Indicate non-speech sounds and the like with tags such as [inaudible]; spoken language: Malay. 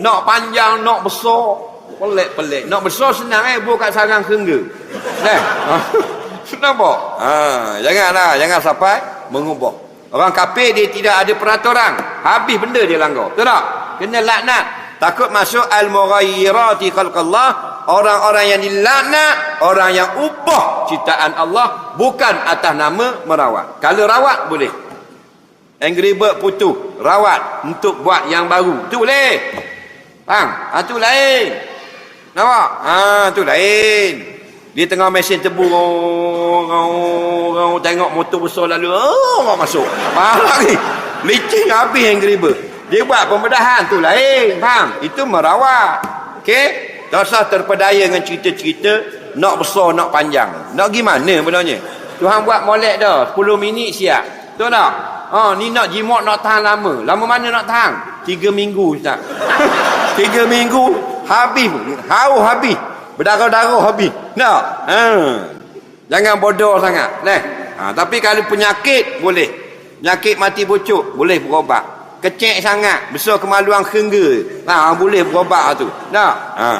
Nak panjang, nak besar. Pelik-pelik. Nak besar senang eh. Buat kat sarang kerengga. Nah. [laughs] Nampak? Ha, janganlah. Jangan sampai mengubah. Orang kafir dia tidak ada peraturan. Habis benda dia langgar. Betul tak? Kena laknat. Takut masuk al-mughayyirati khalqallah. Orang-orang yang dilaknat. Orang yang ubah ciptaan Allah. Bukan atas nama merawat. Kalau rawat boleh. Angry Bird putu. Rawat. Untuk buat yang baru. Itu boleh. Faham? Ha, tu lain. Nampak? Ha, tu lain. Dia tengah mesin tebu. Oh, oh, tengok motor besar lalu. Oh, masuk. Faham lagi? Licin habis Angry Bird. Dia buat pembedahan. tu lain. Faham? Itu merawat. Okey? Tak usah terpedaya dengan cerita-cerita. Nak besar, nak panjang. Nak gimana benarnya? Tuhan buat molek dah. 10 minit siap. Betul tak? Ha, ni nak jimat nak tahan lama. Lama mana nak tahan? Tiga minggu Ustaz. [laughs] Tiga minggu habis. Hau habis. Berdarah-darah habis. Nak? Ha. Jangan bodoh sangat. Nah. Ha, tapi kalau penyakit boleh. Penyakit mati bocok boleh berobat. Kecek sangat, besar kemaluan kerengga. Ha, boleh berobat tu. Nak? Ha.